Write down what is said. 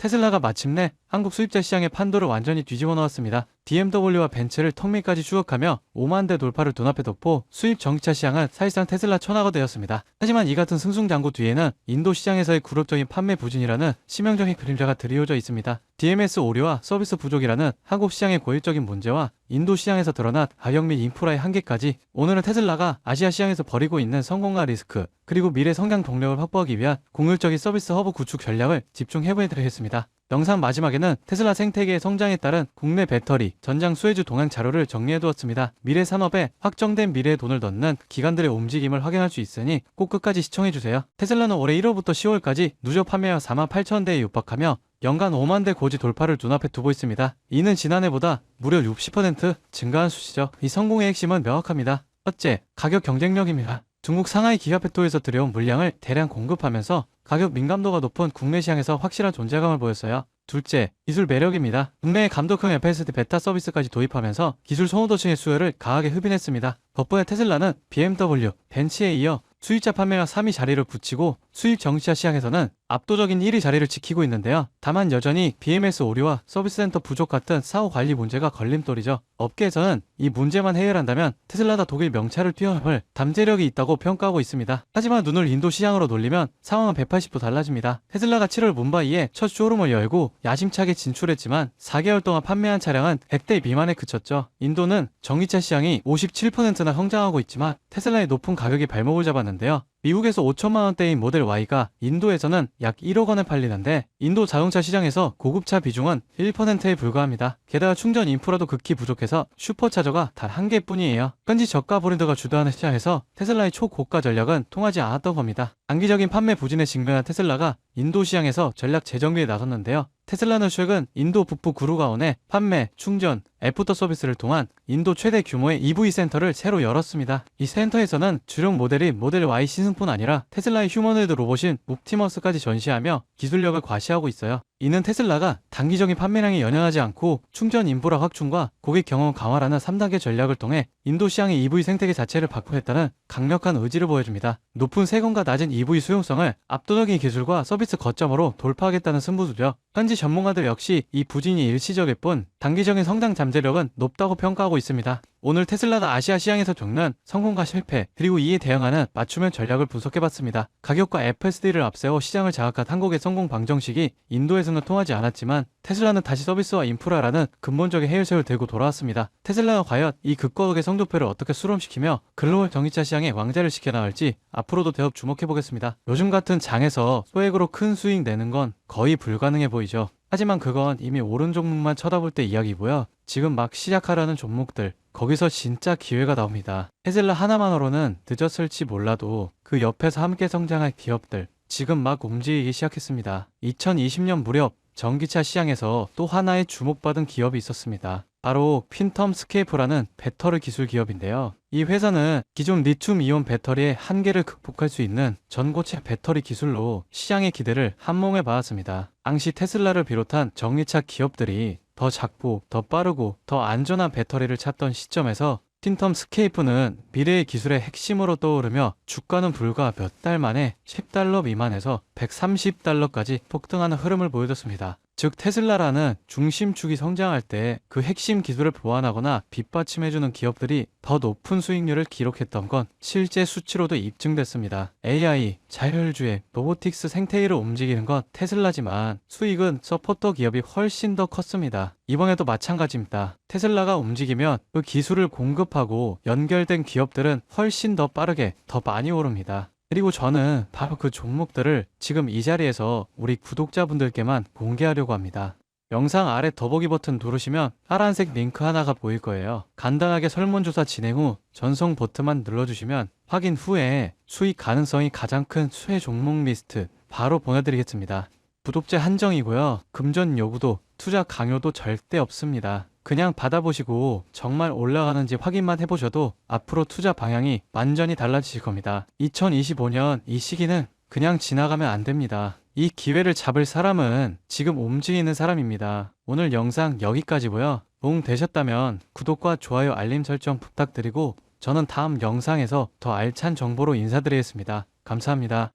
테슬라가 마침내 한국 수입자 시장의 판도를 완전히 뒤집어 놓았습니다. BMW와 벤츠를 턱밑까지 추격하며 5만 대 돌파를 눈앞에 뒀고 수입 전기차 시장은 사실상 테슬라 천하가 되었습니다. 하지만 이 같은 승승장구 뒤에는 인도 시장에서의 굴욕적인 판매 부진이라는 치명적인 그림자가 드리워져 있습니다. DMS 오류와 서비스 부족이라는 한국 시장의 고유적인 문제와 인도 시장에서 드러난 가격 및 인프라의 한계까지 오늘은 테슬라가 아시아 시장에서 벌이고 있는 성공과 리스크 그리고 미래 성장 동력을 확보하기 위한 공률적인 서비스 허브 구축 전략을 집중 해보해 드리겠습니다. 영상 마지막에는 테슬라 생태계의 성장에 따른 국내 배터리, 전장 수혜주 동향 자료를 정리해두었습니다. 미래 산업에 확정된 미래의 돈을 넣는 기관들의 움직임을 확인할 수 있으니 꼭 끝까지 시청해주세요. 테슬라는 올해 1월부터 10월까지 누적 판매가 4만 8천 대에 육박하며 연간 5만 대 고지 돌파를 눈앞에 두고 있습니다. 이는 지난해보다 무려 60% 증가한 수치죠. 이 성공의 핵심은 명확합니다. 첫째, 가격 경쟁력입니다. 중국 상하이 기가페토에서 들여온 물량을 대량 공급하면서 가격 민감도가 높은 국내 시장에서 확실한 존재감을 보였어요. 둘째, 기술 매력입니다. 국내에 감독형 FSD 베타 서비스까지 도입하면서 기술 선호도층의 수요를 강하게 흡인했습니다. 덕분에 테슬라는 BMW, 벤츠에 이어 수입자 판매가 3위 자리를 굳히고 수입 정시차 시장에서는 압도적인 1위 자리를 지키고 있는데요. 다만 여전히 BMS 오류와 서비스 센터 부족 같은 사후 관리 문제가 걸림돌이죠. 업계에서는 이 문제만 해결한다면 테슬라가 독일 명차를 뛰어넘을 담재력이 있다고 평가하고 있습니다. 하지만 눈을 인도 시장으로 돌리면 상황은 180도 달라집니다. 테슬라가 7월 문바이에 첫 쇼룸을 열고 야심차게 진출했지만 4개월 동안 판매한 차량은 100대 미만에 그쳤죠. 인도는 전기차 시장이 57%나 성장하고 있지만 테슬라의 높은 가격이 발목을 잡았는데요. 미국에서 5천만 원대인 모델 Y가 인도에서는 약 1억 원에 팔리는데 인도 자동차 시장에서 고급차 비중은 1%에 불과합니다. 게다가 충전 인프라도 극히 부족해서 슈퍼차저가 단 한 개뿐이에요. 현지 저가 브랜드가 주도하는 시장에서 테슬라의 초고가 전략은 통하지 않았던 겁니다. 단기적인 판매 부진에 직면한 테슬라가 인도 시장에서 전략 재정비에 나섰는데요. 테슬라는 최근 인도 북부 구루가온에 판매, 충전, 애프터 서비스를 통한 인도 최대 규모의 EV 센터를 새로 열었습니다. 이 센터에서는 주력 모델인 모델 Y 시승뿐 아니라 테슬라의 휴머노이드 로봇인 옵티머스까지 전시하며 기술력을 과시하고 있어요. 이는 테슬라가 단기적인 판매량에 연연하지 않고 충전 인프라 확충과 고객 경험 강화라는 3단계 전략을 통해 인도 시장의 EV 생태계 자체를 바꾸겠다는 강력한 의지를 보여줍니다. 높은 세금과 낮은 EV 수용성을 압도적인 기술과 서비스 거점으로 돌파하겠다는 승부수죠. 현지 전문가들 역시 이 부진이 일시적일 뿐 단기적인 성장 잠 재력은 높다고 평가하고 있습니다. 오늘 테슬라가 아시아 시장에서 겪는 성공과 실패 그리고 이에 대응하는 맞춤형 전략을 분석해봤습니다. 가격과 FSD를 앞세워 시장을 장악한 한국의 성공 방정식이 인도에서는 통하지 않았지만 테슬라는 다시 서비스와 인프라라는 근본적인 해결책을 들고 돌아왔습니다. 테슬라가 과연 이 극과극의 성적표를 어떻게 수렴시키며 글로벌 전기차 시장의 왕자를 시켜나갈지 앞으로도 대업 주목해보겠습니다. 요즘 같은 장에서 소액으로 큰 수익 내는 건 거의 불가능해 보이죠. 하지만 그건 이미 오른 종목만 쳐다볼 때 이야기고요. 지금 막 시작하려는 종목들 거기서 진짜 기회가 나옵니다. 테슬라 하나만으로는 늦었을지 몰라도 그 옆에서 함께 성장할 기업들 지금 막 움직이기 시작했습니다. 2020년 무렵 전기차 시장에서 또 하나의 주목받은 기업이 있었습니다. 바로 핀텀 스케이프라는 배터리 기술 기업인데요. 이 회사는 기존 리튬 이온 배터리의 한계를 극복할 수 있는 전고체 배터리 기술로 시장의 기대를 한몸에 받았습니다. 당시 테슬라를 비롯한 전기차 기업들이 더 작고 더 빠르고 더 안전한 배터리를 찾던 시점에서 틴텀 스케이프는 미래의 기술의 핵심으로 떠오르며 주가는 불과 몇 달 만에 10달러 미만에서 130달러까지 폭등하는 흐름을 보여줬습니다. 즉 테슬라라는 중심축이 성장할 때 그 핵심 기술을 보완하거나 뒷받침해주는 기업들이 더 높은 수익률을 기록했던 건 실제 수치로도 입증됐습니다. AI, 자율주행, 로보틱스 생태계를 움직이는 건 테슬라지만 수익은 서포터 기업이 훨씬 더 컸습니다. 이번에도 마찬가지입니다. 테슬라가 움직이면 그 기술을 공급하고 연결된 기업들은 훨씬 더 빠르게 더 많이 오릅니다. 그리고 저는 바로 그 종목들을 지금 이 자리에서 우리 구독자분들께만 공개하려고 합니다. 영상 아래 더보기 버튼 누르시면 파란색 링크 하나가 보일 거예요. 간단하게 설문조사 진행 후 전송 버튼만 눌러주시면 확인 후에 수익 가능성이 가장 큰 수혜 종목 리스트 바로 보내드리겠습니다. 구독자 한정이고요. 금전 요구도 투자 강요도 절대 없습니다. 그냥 받아보시고 정말 올라가는지 확인만 해보셔도 앞으로 투자 방향이 완전히 달라지실 겁니다. 2025년 이 시기는 그냥 지나가면 안 됩니다. 이 기회를 잡을 사람은 지금 움직이는 사람입니다. 오늘 영상 여기까지고요. 도움 되셨다면 구독과 좋아요 알림 설정 부탁드리고 저는 다음 영상에서 더 알찬 정보로 인사드리겠습니다. 감사합니다.